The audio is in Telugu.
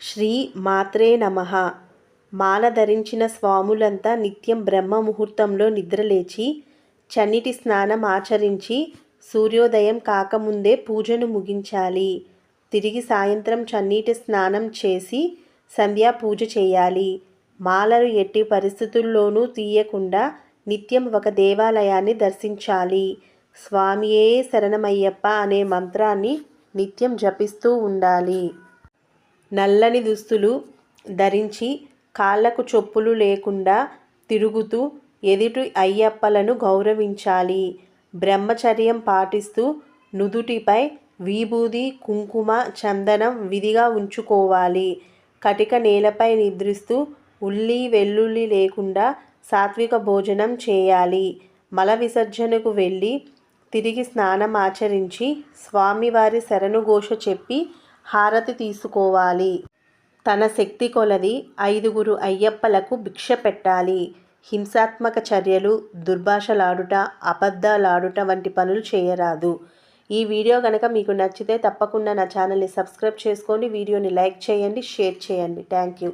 శ్రీ మాత్రే నమ. మాల ధరించిన స్వాములంతా నిత్యం బ్రహ్మ ముహూర్తంలో నిద్రలేచి చన్నిటి స్నానం ఆచరించి సూర్యోదయం కాకముందే పూజను ముగించాలి. తిరిగి సాయంత్రం చన్నీటి స్నానం చేసి సంధ్యా పూజ చేయాలి. మాలలు ఎట్టి పరిస్థితుల్లోనూ తీయకుండా నిత్యం ఒక దేవాలయాన్ని దర్శించాలి. స్వామియే శరణమయ్యప్ప అనే మంత్రాన్ని నిత్యం జపిస్తూ ఉండాలి. నల్లని దుస్తులు ధరించి కాళ్ళకు చొప్పులు లేకుండా తిరుగుతూ ఎదుటి అయ్యప్పలను గౌరవించాలి. బ్రహ్మచర్యం పాటిస్తూ నుదుటిపై విభూది కుంకుమ చందనం విధిగా ఉంచుకోవాలి. కటిక నేలపై నిద్రిస్తూ ఉల్లి వెల్లుల్లి లేకుండా సాత్విక భోజనం చేయాలి. మల విసర్జనకు వెళ్ళి తిరిగి స్నానం ఆచరించి స్వామివారి శరణుఘోష చెప్పి హారతి తీసుకోవాలి. తన శక్తి కొలది ఐదుగురు అయ్యప్పలకు భిక్ష పెట్టాలి. హింసాత్మక చర్యలు దుర్భాషలాడుట అబద్ధాలాడుట వంటి పనులు చేయరాదు. ఈ వీడియో కనుక మీకు నచ్చితే తప్పకుండా నా ఛానల్ని సబ్స్క్రైబ్ చేసుకోండి. వీడియోని లైక్ చేయండి షేర్ చేయండి. Thank you.